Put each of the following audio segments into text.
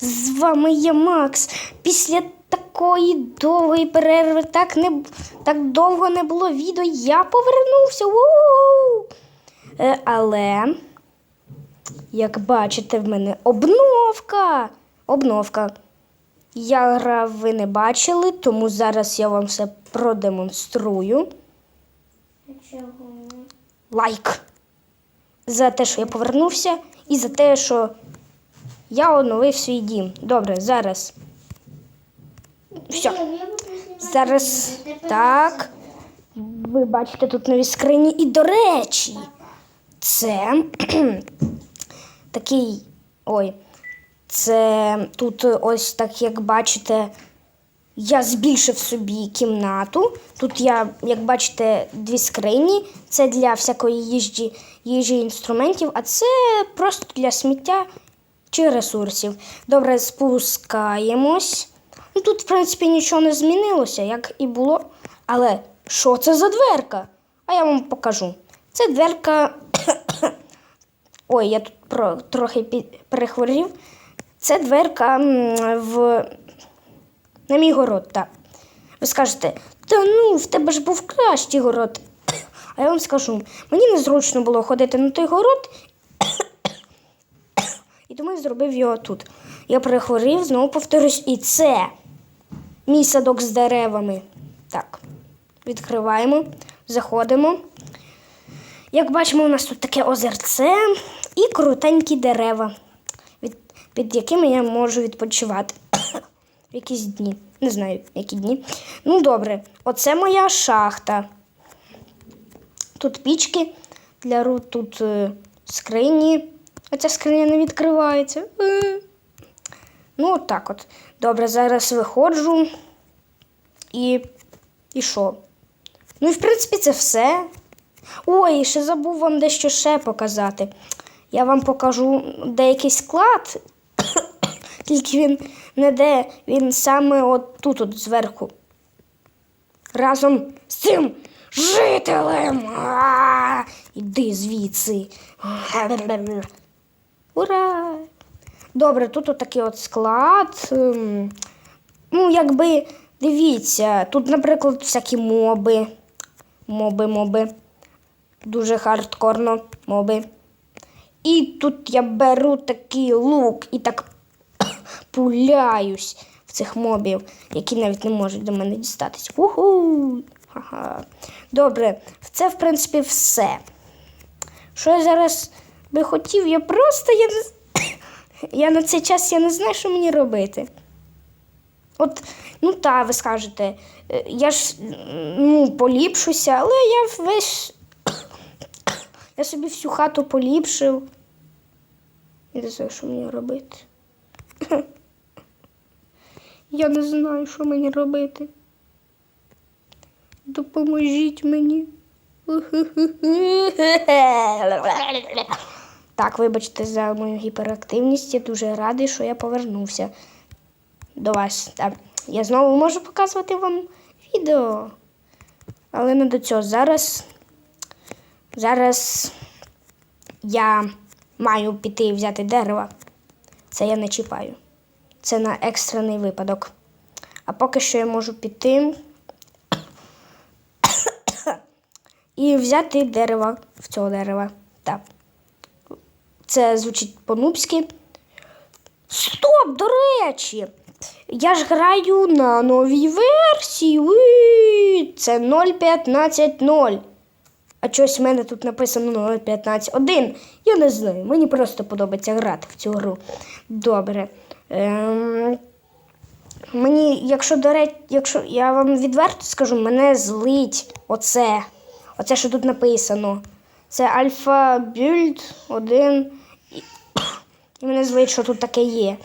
З вами є Макс. Після такої довгої перерви так, не, так довго не було відео. Я повернувся. у Е, але, як бачите, в мене обновка. Обновка. Я грав, ви не бачили, тому зараз я вам все продемонструю. Лайк. За те, що я повернувся, і за те, що я оновив свій дім. Добре, зараз. Все. Зараз так. Ви бачите тут нові скрині. І до речі, це такий. Ой. Це тут ось так, як бачите, я збільшив собі кімнату. Тут я, як бачите, дві скрині. Це для всякої їжі, їжі інструментів, а це просто для сміття чи ресурсів. Добре, спускаємось. Ну, тут, в принципі, нічого не змінилося, як і було. Але що це за дверка? А я вам покажу. Це дверка. Ой, я тут про, трохи перехворів. Це дверка в на мій город, так. Ви скажете, та ну, в тебе ж був кращий город. А я вам скажу, мені незручно було ходити на той город, тому я зробив його тут. Я перехворів, знову повторюсь, і це мій садок з деревами. Так, відкриваємо, заходимо. Як бачимо, у нас тут таке озерце і крутенькі дерева, від, під якими я можу відпочивати. Якісь дні. Не знаю, які дні. Ну, добре, оце моя шахта. Тут пічки для рук, тут е, скрині. Оця скриня не відкривається. Е. Ну, от так от. Добре, зараз виходжу. І. І що? Ну і в принципі це все. Ой, ще забув вам дещо ще показати. Я вам покажу деякий склад, тільки він не де, він саме от тут, от зверху. Разом з цим жителем. А, Іди звідси. Ура! Добре, тут от такий от склад. Ем, Ну, якби дивіться, тут, наприклад, всякі моби. Моби, моби. Дуже хардкорно моби. І тут я беру такий лук і так пуляюсь в цих мобів, які навіть не можуть до мене дістатись. Уху! Ага. Добре, це, в принципі, все. Що я зараз би хотів, я просто я, не... я на цей час я не знаю, що мені робити. От, ну та, ви скажете, е, я ж ну, поліпшуся, але я весь. Я собі всю хату поліпшив. Я не знаю, що мені робити. Я не знаю, що мені робити. Допоможіть мені. Так, вибачте за мою гіперактивність. Я дуже радий, що я повернувся до вас. Я знову можу показувати вам відео. Але не до цього. Зараз. Зараз я маю піти і взяти дерева. Це я не чіпаю. Це на екстрений випадок. А поки що я можу піти і взяти дерева в цього дерева. Так. Це звучить по-нубськи. Стоп, до речі! Я ж граю на новій версії. Це 0.15.0. А щось в мене тут написано 0.15.1. Я не знаю. Мені просто подобається грати в цю гру. Добре. Ем... Мені, якщо до речі, якщо я вам відверто скажу, мене злить оце. Оце, що тут написано. Це Альфа Бюльд 1. І, мене злить, що тут таке є.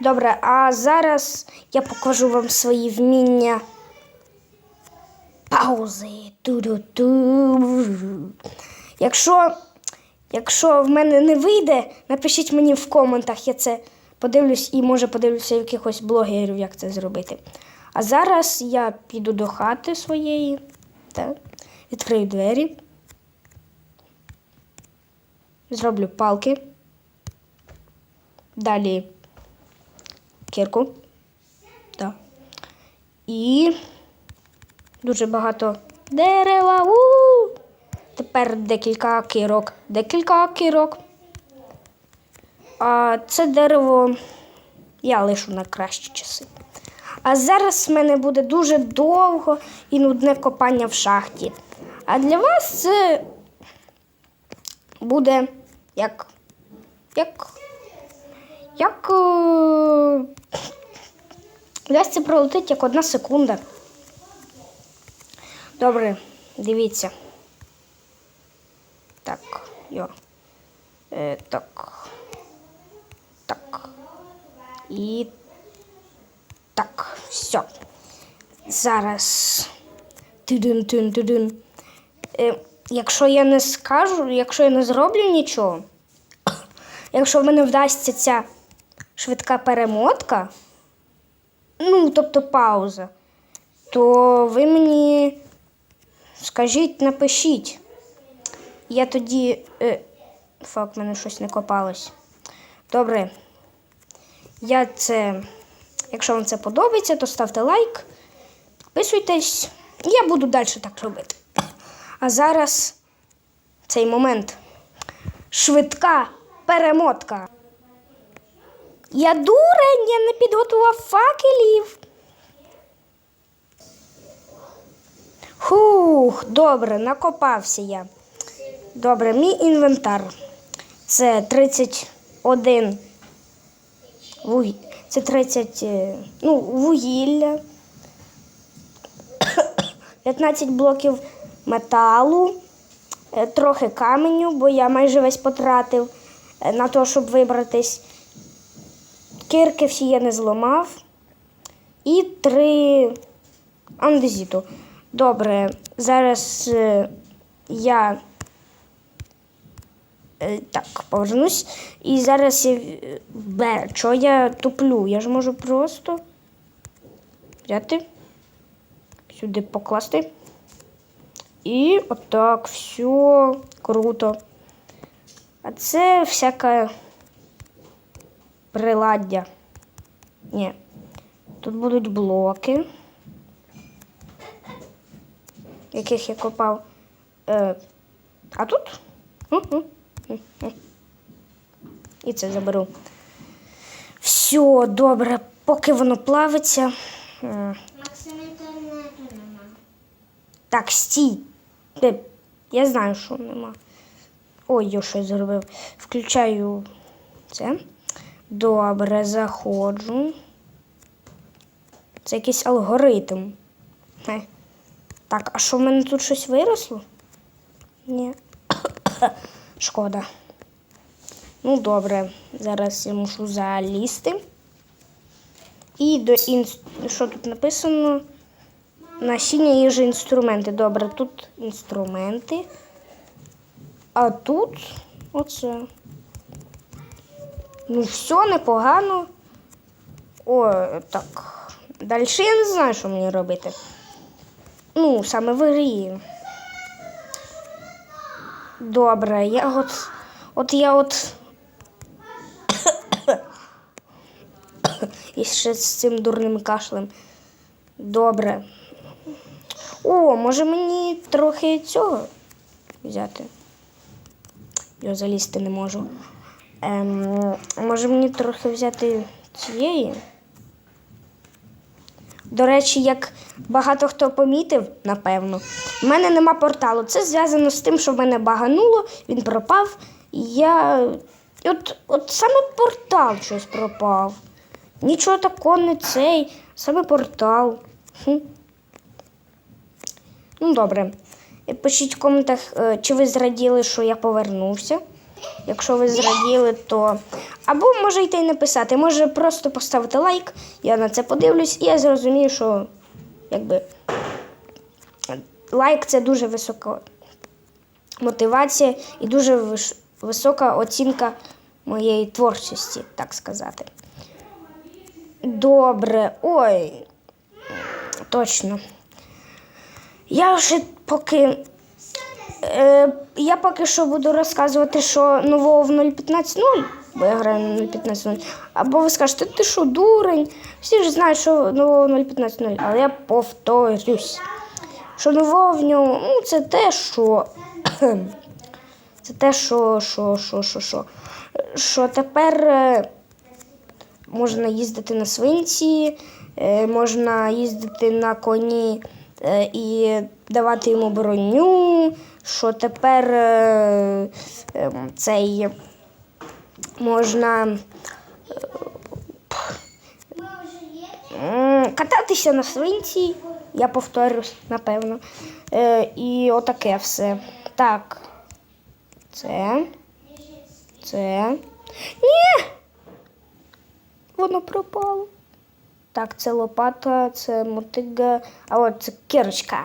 Добре, а зараз я покажу вам свої вміння. Паузи. Ту-ду-ту. Якщо, якщо в мене не вийде, напишіть мені в коментах, я це подивлюсь і може подивлюся якихось блогерів, як це зробити. А зараз я піду до хати своєї, так, відкрию двері, зроблю палки. Далі кірку. Так. І дуже багато дерева. У, -у, У! Тепер декілька кірок. Декілька кірок. А це дерево я лишу на кращі часи. А зараз в мене буде дуже довго і нудне копання в шахті. А для вас це буде як. як. як. Е... Це пролетить як одна секунда. Добре, дивіться. Так, йо. Е, так. Так. І так, все. Зараз. Тидин-тин-тидин. Е, якщо я не скажу, якщо я не зроблю нічого, якщо в мене вдасться ця швидка перемотка, ну, тобто пауза, то ви мені скажіть, напишіть. Я тоді. Е, фак, мене щось не копалось. Добре. Я це. Якщо вам це подобається, то ставте лайк, підписуйтесь. Я буду далі так робити. А зараз цей момент. Швидка перемотка. Я дурень, я не підготував факелів. Хух, добре, накопався я. Добре, мій інвентар. Це 31 вуг... Це 30 е, ну, вугілля, 15 блоків металу, е, трохи каменю, бо я майже весь потратив е, на те, щоб вибратись. Кирки всі я не зламав. І три андезіту. Добре, зараз е, я Так, повернусь. І зараз я. Бе, що я туплю? Я ж можу просто взяти, сюди покласти. І отак, все круто. А це всяке приладдя. Ні. Тут будуть блоки, яких я копав. Е, а тут? І це заберу. Все, добре, поки воно плавиться. М, Максим інтернету нема. Так, стій. Де? Я знаю, що нема. Ой, я щось зробив. Включаю це. Добре, заходжу. Це якийсь алгоритм. Е. Так, а що в мене тут щось виросло? Ні. Шкода. Ну, добре, зараз я мушу залізти. І до інс... що тут написано? Насіння їжі інструменти. Добре, тут інструменти. А тут оце. Ну, все непогано. О, так. Далі я не знаю, що мені робити. Ну, саме в грі. Добре, я от. От я от. І ще з цим дурним кашлем. Добре. О, може мені трохи цього взяти? Я залізти не можу. Ем, може мені трохи взяти цієї? До речі, як багато хто помітив, напевно, в мене нема порталу. Це зв'язано з тим, що в мене багануло, він пропав. І я. От, от саме портал щось пропав. Нічого такого не цей, саме портал. Хм. Ну, добре. Пишіть в коментах, е, чи ви зраділи, що я повернувся. Якщо ви зраділи, то. Або можете й не писати, може просто поставити лайк, я на це подивлюсь, і я зрозумію, що якби лайк це дуже висока мотивація і дуже висока оцінка моєї творчості, так сказати. Добре. Ой. Точно. Я вже поки. Е, я поки що буду розказувати, що нового в 0.15.0 бо я граю на 0.15.0. Або ви скажете, ти що, дурень? Всі ж знають, що нового в 0.15.0, але я повторюсь. Що нового в ньому, ну, це те, що. Це те, що, що, що, що, що. Що тепер е, можна їздити на свинці, е, можна їздити на коні і давати йому броню, що тепер е, е, цей можна м, кататися на свинці, я повторюсь, напевно. Е, і отаке все. Так. Це. Це. Ні! Воно пропало. Так, це лопата, це мотига, а от це кірочка.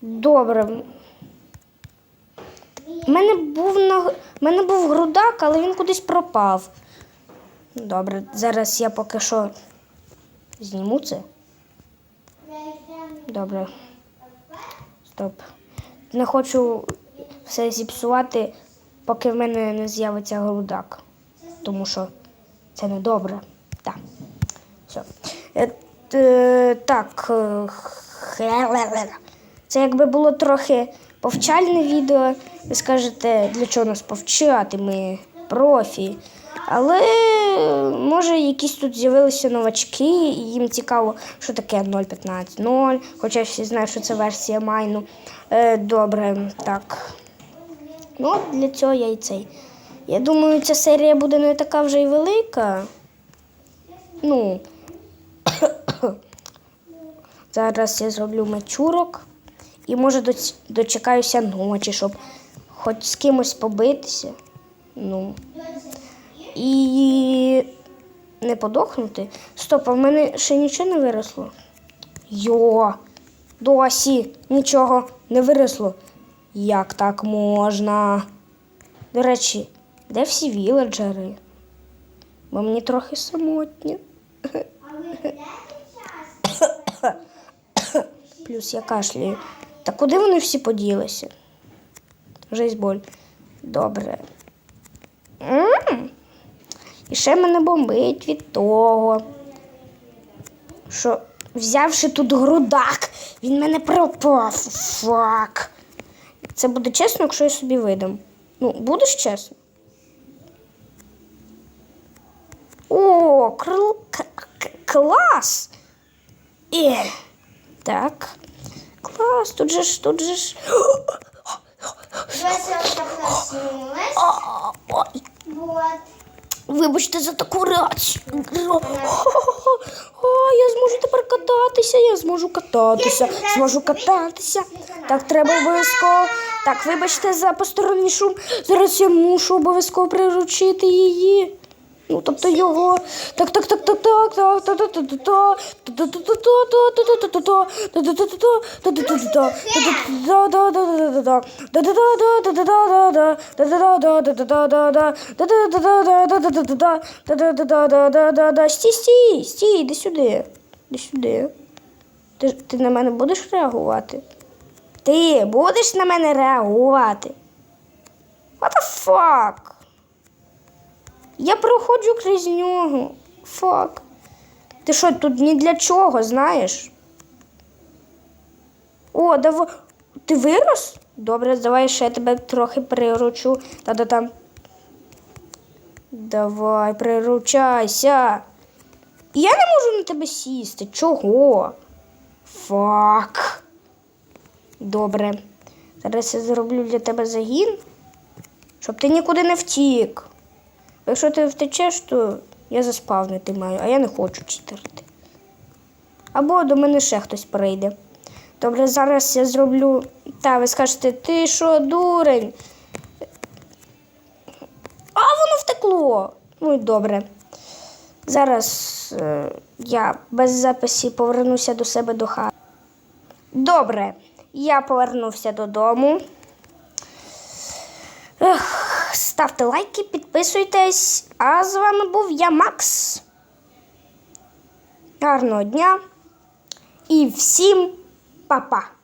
Добре. У мене на мене був грудак, але він кудись пропав. Добре, зараз я поки що зніму це. Добре. Стоп. Не хочу все зіпсувати, поки в мене не з'явиться грудак. Тому що це не добре. Все. Так. Це якби було трохи повчальне відео. Ви скажете, для чого нас повчати? Ми профі. Але може якісь тут з'явилися новачки, і їм цікаво, що таке 0.15.0, хоча всі знають, що це версія майну. Е, добре, так. Ну, для цього я і цей. Я думаю, ця серія буде не така вже й велика. Ну. Зараз я зроблю мечурок і може дочекаюся ночі, щоб хоч з кимось побитися. Ну. І не подохнути. Стоп, а в мене ще нічого не виросло. Йо, досі нічого не виросло. Як так можна? До речі, де всі віледжери? Бо мені трохи самотні. Плюс я кашляю. Та куди вони всі поділися? Жесть боль. Добре. м І ще мене бомбить від того, що взявши тут грудак, він мене пропав. Фак. Це буде чесно, якщо я собі видам. Ну, будеш чесно? О, крил... к- к- клас! Е, так. Клас, тут же ж, тут же ж. Ой, Вот. вибачте за таку реакцію. О, я зможу тепер кататися, я зможу кататися, зможу кататися. Так, треба обов'язково. Так, вибачте за посторонній шум. Зараз я мушу обов'язково приручити її. Ну, тобто його. Так, так, так, так, так, так, так, так, так, так, Стій, сюди. Іди сюди. Ти, ти на мене будеш реагувати? Ти будеш на мене реагувати? What the fuck? Я проходжу крізь нього. Фак. Ти що, тут ні для чого, знаєш? О, давай. Ти вирос? Добре, давай ще я тебе трохи приручу. Та-да-там. Давай, приручайся. Я не можу на тебе сісти. Чого? Фак. Добре. Зараз я зроблю для тебе загін, щоб ти нікуди не втік. Якщо ти втечеш, то я заспавнити маю, а я не хочу читерити. Або до мене ще хтось прийде. Добре, зараз я зроблю. Та, ви скажете, ти що, дурень? А воно втекло. Ну і добре. Зараз е, я без записі повернуся до себе до хати. Добре, я повернувся додому. Ех, ставте лайки, підписуйтесь. А з вами був я, Макс. Гарного дня і всім па-па!